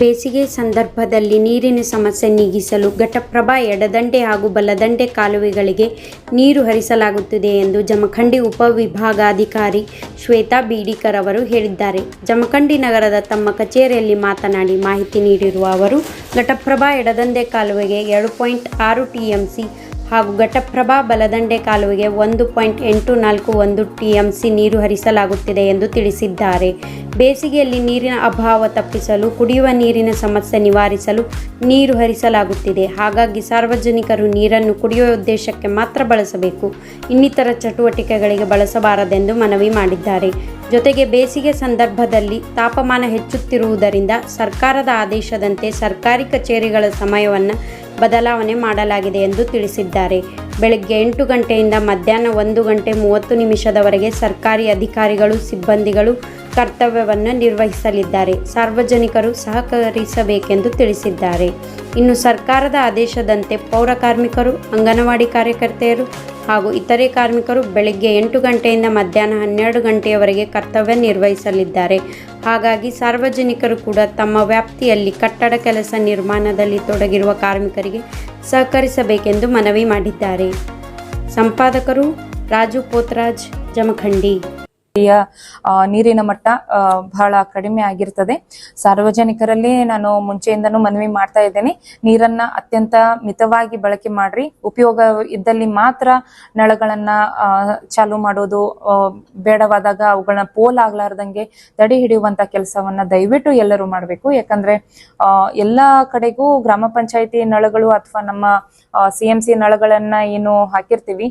ಬೇಸಿಗೆ ಸಂದರ್ಭದಲ್ಲಿ ನೀರಿನ ಸಮಸ್ಯೆ ನೀಗಿಸಲು ಘಟಪ್ರಭಾ ಎಡದಂಡೆ ಹಾಗೂ ಬಲದಂಡೆ ಕಾಲುವೆಗಳಿಗೆ ನೀರು ಹರಿಸಲಾಗುತ್ತಿದೆ ಎಂದು ಜಮಖಂಡಿ ಉಪವಿಭಾಗಾಧಿಕಾರಿ ಶ್ವೇತಾ ಬೀಡಿಕರ್ ಅವರು ಹೇಳಿದ್ದಾರೆ. ಜಮಖಂಡಿ ನಗರದ ತಮ್ಮ ಕಚೇರಿಯಲ್ಲಿ ಮಾತನಾಡಿ ಮಾಹಿತಿ ನೀಡಿರುವ ಅವರು, ಘಟಪ್ರಭಾ ಎಡದಂಡೆ ಕಾಲುವೆಗೆ ಎರಡು ಪಾಯಿಂಟ್ ಆರು ಟಿಎಂಸಿ ಹಾಗೂ ಘಟಪ್ರಭಾ ಬಲದಂಡೆ ಕಾಲುವೆಗೆ ಒಂದು ಪಾಯಿಂಟ್ ಎಂಟು ನಾಲ್ಕು ಒಂದು ಟಿಎಂಸಿ ನೀರು ಹರಿಸಲಾಗುತ್ತಿದೆ ಎಂದು ತಿಳಿಸಿದ್ದಾರೆ. ಬೇಸಿಗೆಯಲ್ಲಿ ನೀರಿನ ಅಭಾವ ತಪ್ಪಿಸಲು, ಕುಡಿಯುವ ನೀರಿನ ಸಮಸ್ಯೆ ನಿವಾರಿಸಲು ನೀರು ಹರಿಸಲಾಗುತ್ತಿದೆ. ಹಾಗಾಗಿ ಸಾರ್ವಜನಿಕರು ನೀರನ್ನು ಕುಡಿಯುವ ಉದ್ದೇಶಕ್ಕೆ ಮಾತ್ರ ಬಳಸಬೇಕು. ಇನ್ನಿತರ ಚಟುವಟಿಕೆಗಳಿಗೆ ಬಳಸಬಾರದೆಂದು ಮನವಿ ಮಾಡಿದ್ದಾರೆ. ಜೊತೆಗೆ ಬೇಸಿಗೆ ಸಂದರ್ಭದಲ್ಲಿ ತಾಪಮಾನ ಹೆಚ್ಚುತ್ತಿರುವುದರಿಂದ ಸರ್ಕಾರದ ಆದೇಶದಂತೆ ಸರ್ಕಾರಿ ಕಚೇರಿಗಳ ಸಮಯವನ್ನು ಬದಲಾವಣೆ ಮಾಡಲಾಗಿದೆ ಎಂದು ತಿಳಿಸಿದ್ದಾರೆ. ಬೆಳಗ್ಗೆ ಎಂಟು ಗಂಟೆಯಿಂದ ಮಧ್ಯಾಹ್ನ ಒಂದು ಗಂಟೆ ಮೂವತ್ತು ನಿಮಿಷದವರೆಗೆ ಸರ್ಕಾರಿ ಅಧಿಕಾರಿಗಳು, ಸಿಬ್ಬಂದಿಗಳು ಕರ್ತವ್ಯವನ್ನು ನಿರ್ವಹಿಸಲಿದ್ದಾರೆ. ಸಾರ್ವಜನಿಕರು ಸಹಕರಿಸಬೇಕೆಂದು ತಿಳಿಸಿದ್ದಾರೆ. ಇನ್ನು ಸರ್ಕಾರದ ಆದೇಶದಂತೆ ಪೌರ ಕಾರ್ಮಿಕರು, ಅಂಗನವಾಡಿ ಕಾರ್ಯಕರ್ತೆಯರು ಹಾಗೂ ಇತರೆ ಕಾರ್ಮಿಕರು ಬೆಳಗ್ಗೆ ಎಂಟು ಗಂಟೆಯಿಂದ ಮಧ್ಯಾಹ್ನ ಹನ್ನೆರಡು ಗಂಟೆಯವರೆಗೆ ಕರ್ತವ್ಯ ನಿರ್ವಹಿಸಲಿದ್ದಾರೆ. ಹಾಗಾಗಿ ಸಾರ್ವಜನಿಕರು ಕೂಡ ತಮ್ಮ ವ್ಯಾಪ್ತಿಯಲ್ಲಿ ಕಟ್ಟಡ ಕೆಲಸ ನಿರ್ಮಾಣದಲ್ಲಿ ತೊಡಗಿರುವ ಕಾರ್ಮಿಕರಿಗೆ ಸಹಕರಿಸಬೇಕೆಂದು ಮನವಿ ಮಾಡಿದ್ದಾರೆ. ಸಂಪಾದಕರು ರಾಜು ಪೋತ್ರಾಜ್, ಜಮಖಂಡಿ. ನೀರಿನ ಮಟ್ಟ ಬಹಳ ಕಡಿಮೆ ಆಗಿರ್ತದೆ. ಸಾರ್ವಜನಿಕರಲ್ಲಿ ನಾನು ಮುಂಚೆಯಿಂದನೂ ಮನವಿ ಮಾಡ್ತಾ ಇದ್ದೇನೆ. ನೀರನ್ನ ಅತ್ಯಂತ ಮಿತವಾಗಿ ಬಳಕೆ ಮಾಡ್ರಿ. ಉಪಯೋಗ ಇದ್ದಲ್ಲಿ ಮಾತ್ರ ನಳಗಳನ್ನ ಚಾಲು ಮಾಡೋದು ಬೇಡವಾದಾಗ ಅವುಗಳನ್ನ ಪೋಲ್ ಆಗ್ಲಾರ್ದಂಗೆ ತಡೆ ಹಿಡಿಯುವಂತ ಕೆಲಸವನ್ನ ದಯವಿಟ್ಟು ಎಲ್ಲರೂ ಮಾಡಬೇಕು. ಯಾಕಂದ್ರೆ ಎಲ್ಲಾ ಕಡೆಗೂ ಗ್ರಾಮ ಪಂಚಾಯತಿ ನಳಗಳು ಅಥವಾ ನಮ್ಮ ಸಿ ಎಂ ಸಿ ನಳಗಳನ್ನ ಏನು ಹಾಕಿರ್ತೀವಿ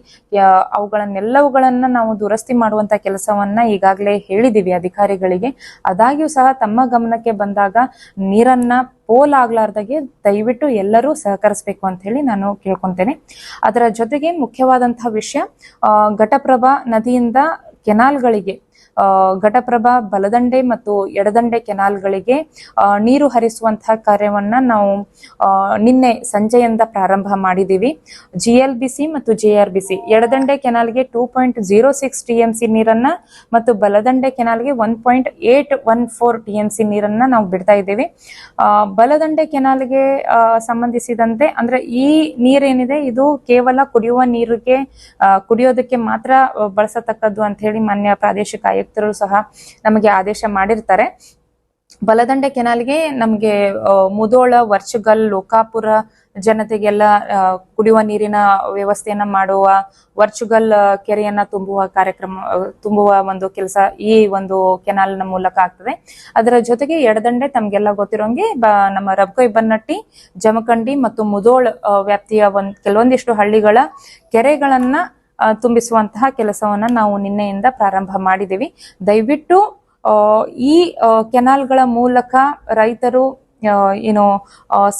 ಅವುಗಳನ್ನೆಲ್ಲವುಗಳನ್ನ ನಾವು ದುರಸ್ತಿ ಮಾಡುವಂತ ಕೆಲಸವನ್ನ ಈಗಾಗಲೇ ಹೇಳಿದೀವಿ ಅಧಿಕಾರಿಗಳಿಗೆ. ಆದಾಗ್ಯೂ ಸಹ ತಮ್ಮ ಗಮನಕ್ಕೆ ಬಂದಾಗ ನೀರನ್ನ ಪೋಲ್ ಆಗ್ಲಾರ್ದಾಗೆ ದಯವಿಟ್ಟು ಎಲ್ಲರೂ ಸಹಕರಿಸಬೇಕು ಅಂತ ಹೇಳಿ ನಾನು ಕೇಳ್ಕೊಂತೇನೆ. ಅದರ ಜೊತೆಗೆ ಮುಖ್ಯವಾದಂತಹ ವಿಷಯ ಘಟಪ್ರಭಾ ನದಿಯಿಂದ ಕೆನಾಲ್ಗಳಿಗೆ ಘಟಪ್ರಭಾ ಬಲದಂಡೆ ಮತ್ತು ಎಡದಂಡೆ ಕೆನಾಲ್ಗಳಿಗೆ ನೀರು ಹರಿಸುವಂತಹ ಕಾರ್ಯವನ್ನ ನಾವು ನಿನ್ನೆ ಸಂಜೆಯಿಂದ ಪ್ರಾರಂಭ ಮಾಡಿದೀವಿ ಜಿ ಎಲ್ ಮತ್ತು ಜೆ ಆರ್ ಎಡದಂಡೆ ಕೆನಾಲ್ಗೆ two point zero six T M ನೀರನ್ನ ಮತ್ತು ಬಲದಂಡೆ ಕೆನಾಲ್ಗೆ one point eight one four T M ನೀರನ್ನ ನಾವು ಬಿಡ್ತಾ ಇದ್ದೀವಿ. ಬಲದಂಡೆ ಕೆನಾಲ್ಗೆ ಸಂಬಂಧಿಸಿದಂತೆ ಅಂದ್ರೆ ಈ ನೀರೇನಿದೆ, ಇದು ಕೇವಲ ಕುಡಿಯುವ ನೀರಿಗೆ ಕುಡಿಯೋದಕ್ಕೆ ಮಾತ್ರ ಬಳಸತಕ್ಕದ್ದು ಅಂತ ಹೇಳಿ ಮಾನ್ಯ ಪ್ರಾದೇಶಿಕ ಆಯುಕ್ತರು ಸಹ ನಮಗೆ ಆದೇಶ ಮಾಡಿರ್ತಾರೆ. ಬಲದಂಡೆ ಕೆನಾಲ್ಗೆ ನಮಗೆ ಮುದೋಳ ವರ್ಚಗಲ್ ಲೋಕಾಪುರ ಜನತೆಗೆಲ್ಲ ಕುಡಿಯುವ ನೀರಿನ ವ್ಯವಸ್ಥೆಯನ್ನ ಮಾಡುವ ವರ್ಚುಗಲ್ ಕೆರೆಯನ್ನ ತುಂಬುವ ಕಾರ್ಯಕ್ರಮ ತುಂಬುವ ಒಂದು ಕೆಲಸ ಈ ಒಂದು ಕೆನಾಲ್ನ ಮೂಲಕ ಆಗ್ತದೆ. ಅದರ ಜೊತೆಗೆ ಎಡದಂಡೆ ತಮ್ಗೆಲ್ಲ ಗೊತ್ತಿರೋಂಗೆ ನಮ್ಮ ರಬ್ಕೊಯ್ ಬನ್ನಟ್ಟಿ, ಜಮಖಂಡಿ ಮತ್ತು ಮುದೋಳ್ ವ್ಯಾಪ್ತಿಯ ಒಂದ್, ಕೆಲವೊಂದಿಷ್ಟು ಹಳ್ಳಿಗಳ ಕೆರೆಗಳನ್ನ ತುಂಬಿಸುವಂತಹ ಕೆಲಸವನ್ನ ನಾವು ನಿನ್ನೆಯಿಂದ ಪ್ರಾರಂಭ ಮಾಡಿದ್ದೀವಿ ದಯವಿಟ್ಟು ಈ ಕೆನಾಲ್ಗಳ ಮೂಲಕ ರೈತರು ಏನು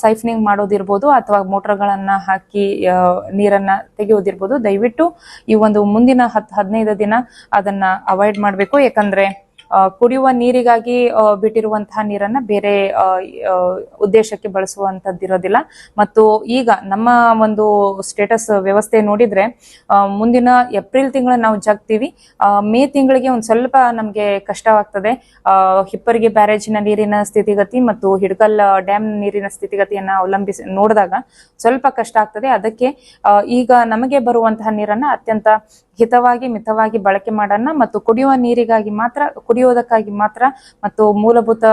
ಸೈಫ್ನಿಂಗ್ ಮಾಡೋದಿರ್ಬೋದು ಅಥವಾ ಮೋಟರ್ಗಳನ್ನ ಹಾಕಿ ನೀರನ್ನು ತೆಗೆಯೋದಿರ್ಬೋದು. ದಯವಿಟ್ಟು ಈ ಒಂದು ಮುಂದಿನ ಹತ್, ಹದಿನೈದು ದಿನ ಅದನ್ನ ಅವಾಯ್ಡ್ ಮಾಡಬೇಕು. ಯಾಕಂದ್ರೆ ಕುಡಿಯುವ ನೀರಿಗಾಗಿ ಬಿಟ್ಟಿರುವಂತಹ ನೀರನ್ನ ಬೇರೆ ಉದ್ದೇಶಕ್ಕೆ ಬಳಸುವಂತದ್ದಿರೋದಿಲ್ಲ ಮತ್ತು ಈಗ ನಮ್ಮ ಒಂದು ಸ್ಟೇಟಸ್ ವ್ಯವಸ್ಥೆ ನೋಡಿದ್ರೆ ಮುಂದಿನ ಏಪ್ರಿಲ್ ತಿಂಗಳ ನಾವು ಜಗ್ತೀವಿ. ಮೇ ತಿಂಗಳಿಗೆ ಒಂದ್ ಸ್ವಲ್ಪ ನಮ್ಗೆ ಕಷ್ಟವಾಗ್ತದೆ. ಹಿಪ್ಪರಿಗೆ ಬ್ಯಾರೇಜಿನ ನೀರಿನ ಸ್ಥಿತಿಗತಿ ಮತ್ತು ಹಿಡ್ಕಲ್ ಡ್ಯಾಮ್ ನೀರಿನ ಸ್ಥಿತಿಗತಿಯನ್ನ ಅವಲಂಬಿಸಿ ನೋಡಿದಾಗ ಸ್ವಲ್ಪ ಕಷ್ಟ ಆಗ್ತದೆ. ಅದಕ್ಕೆ ಈಗ ನಮಗೆ ಬರುವಂತಹ ನೀರನ್ನ ಅತ್ಯಂತ ಹಿತವಾಗಿ, ಮಿತವಾಗಿ ಬಳಕೆ ಮಾಡೋಣ ಮತ್ತು ಕುಡಿಯುವ ನೀರಿಗಾಗಿ ಮಾತ್ರ ಕುಡಿಯೋದಕ್ಕಾಗಿ ಮಾತ್ರ ಮತ್ತು ಮೂಲಭೂತ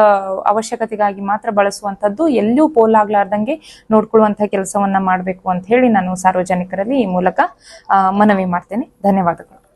ಅವಶ್ಯಕತೆಗಾಗಿ ಮಾತ್ರ ಬಳಸುವಂತದ್ದು ಎಲ್ಲೂ ಪೋಲಾಗ್ಲಾರ್ದಂಗೆ ನೋಡ್ಕೊಳ್ಳುವಂತಹ ಕೆಲಸವನ್ನ ಮಾಡಬೇಕು ಅಂತ ಹೇಳಿ ನಾನು ಸಾರ್ವಜನಿಕರಲ್ಲಿ ಈ ಮೂಲಕ ಮನವಿ ಮಾಡ್ತೇನೆ. ಧನ್ಯವಾದಗಳು.